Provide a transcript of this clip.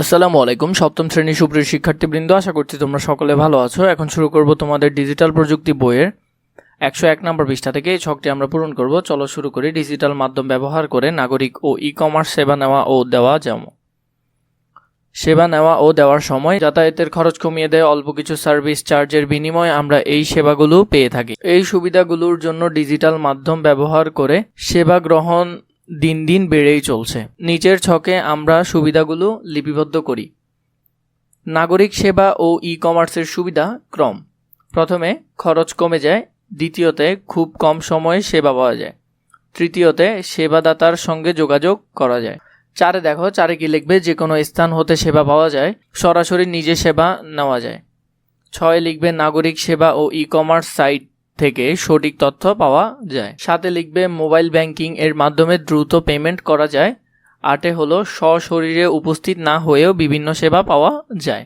আসসালামু আলাইকুম। সপ্তম শ্রেণির সুপ্রিয় শিক্ষার্থীবৃন্দ, আশা করছি তোমরা সকলে ভালো আছো। এখন শুরু করব তোমাদের ডিজিটাল প্রযুক্তি বইয়ের একশো এক নম্বর পৃষ্ঠা থেকে। এই ছকটি আমরা পূরণ করব। চলো শুরু করি। ডিজিটাল মাধ্যম ব্যবহার করে নাগরিক ও ই কমার্স সেবা নেওয়া ও দেওয়া যেমন। সেবা নেওয়া ও দেওয়ার সময় যাতায়াতের খরচ কমিয়ে দেয়, অল্প কিছু সার্ভিস চার্জের বিনিময়ে আমরা এই সেবাগুলো পেয়ে থাকি। এই সুবিধাগুলোর জন্য ডিজিটাল মাধ্যম ব্যবহার করে সেবা গ্রহণ দিন দিন বেড়েই চলছে। নিচের ছকে আমরা সুবিধাগুলো লিপিবদ্ধ করি। নাগরিক সেবা ও ই কমার্সের সুবিধা ক্রম। প্রথমে খরচ কমে যায়, দ্বিতীয়তে খুব কম সময়ে সেবা পাওয়া যায়। তৃতীয়তে সেবাদাতার সঙ্গে যোগাযোগ করা যায়। চারে দেখো, চারে কি লিখবে? যে কোনো স্থান হতে সেবা পাওয়া যায়, সরাসরি নিজে সেবা নেওয়া যায়। ছয় লিখবে নাগরিক সেবা ও ই কমার্স সাইট থেকে সঠিক তথ্য পাওয়া যায়। সাথে লিখবে, মোবাইল ব্যাংকিং এর মাধ্যমে দ্রুত পেমেন্ট করা যায়। আটে হলো সশরীরে উপস্থিত না হয়েও বিভিন্ন সেবা পাওয়া যায়।